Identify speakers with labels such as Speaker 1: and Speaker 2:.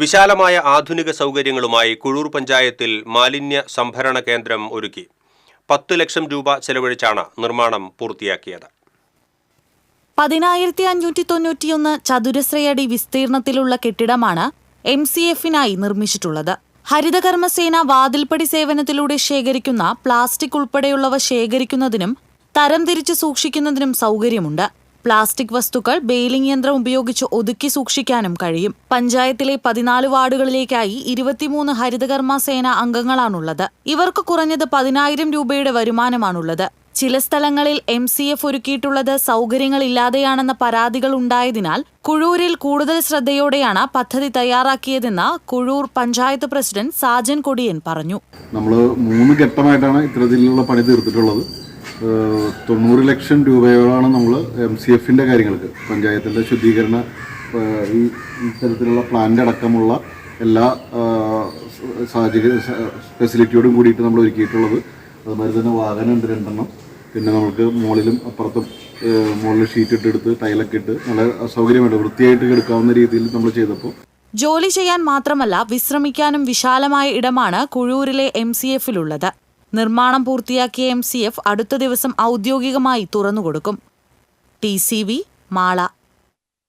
Speaker 1: വിശാലമായ ആധുനിക സൗകര്യങ്ങളുമായി കുഴൂർ പഞ്ചായത്തിൽ മാലിന്യ സംഭരണ കേന്ദ്രം ഒരുക്കി. പത്ത് ലക്ഷം രൂപ ചെലവഴിച്ചാണ് നിർമ്മാണം പൂർത്തിയാക്കിയത്.
Speaker 2: പതിനായിരത്തി അഞ്ഞൂറ്റി തൊണ്ണൂറ്റിയൊന്ന് ചതുരശ്രയടി വിസ്തീർണത്തിലുള്ള കെട്ടിടമാണ് എം സി എഫിനായി നിർമ്മിച്ചിട്ടുള്ളത്. ഹരിതകർമ്മസേന വാതിൽപ്പടി സേവനത്തിലൂടെ ശേഖരിക്കുന്ന പ്ലാസ്റ്റിക് ഉൾപ്പെടെയുള്ളവ ശേഖരിക്കുന്നതിനും തരംതിരിച്ച് സൂക്ഷിക്കുന്നതിനും സൗകര്യമുണ്ട്. പ്ലാസ്റ്റിക് വസ്തുക്കൾ ബെയിലിംഗ് യന്ത്രം ഉപയോഗിച്ച് ഒതുക്കി സൂക്ഷിക്കാനും കഴിയും. പഞ്ചായത്തിലെ പതിനാല് വാർഡുകളിലേക്കായി ഇരുപത്തിമൂന്ന് ഹരിതകർമ്മ സേന അംഗങ്ങളാണുള്ളത്. ഇവർക്ക് കുറഞ്ഞത് പതിനായിരം രൂപയുടെ വരുമാനമാണുള്ളത്. ചില സ്ഥലങ്ങളിൽ എം സി എഫ് ഒരുക്കിയിട്ടുള്ളത് സൗകര്യങ്ങളില്ലാതെയാണെന്ന പരാതികൾ ഉണ്ടായതിനാൽ കുഴൂരിൽ കൂടുതൽ ശ്രദ്ധയോടെയാണ് പദ്ധതി തയ്യാറാക്കിയതെന്ന് കുഴൂർ പഞ്ചായത്ത് പ്രസിഡന്റ് സാജൻ കൊടിയൻ പറഞ്ഞു.
Speaker 3: നമ്മൾ മൂന്ന് ഘട്ടമായിട്ടാണ് ഇത്തരത്തിലുള്ള പണി തീർത്തിട്ടുള്ളത്. തൊണ്ണൂറ് ലക്ഷം രൂപയോളാണ് നമ്മൾ എം സി എഫിന്റെ കാര്യങ്ങൾക്ക് പഞ്ചായത്തിന്റെ ശുദ്ധീകരണ ഈ ഇത്തരത്തിലുള്ള പ്ലാന്റ് അടക്കമുള്ള എല്ലാ സാഹചര്യ ഫെസിലിറ്റിയോടും കൂടിയിട്ട് നമ്മൾ ഒരുക്കിയിട്ടുള്ളത്. അതുമാതിരി തന്നെ വാഹനം ഉണ്ട് രണ്ടെണ്ണം. പിന്നെ നമുക്ക് മുകളിലും അപ്പുറത്തും മുകളിൽ ഷീറ്റ് ഇട്ടെടുത്ത് ടൈലൊക്കെ ഇട്ട് നല്ല സൗകര്യമായിട്ട് വൃത്തിയായിട്ട് എടുക്കാവുന്ന രീതിയിൽ നമ്മൾ ചെയ്തപ്പോൾ
Speaker 2: ജോലി ചെയ്യാൻ മാത്രമല്ല വിശ്രമിക്കാനും വിശാലമായ ഇടമാണ് കുഴൂരിലെ എം സി എഫിലുള്ളത്. നിർമ്മാണം പൂർത്തിയാക്കിയ എം അടുത്ത ദിവസം ഔദ്യോഗികമായി തുറന്നുകൊടുക്കും. T C V Mala.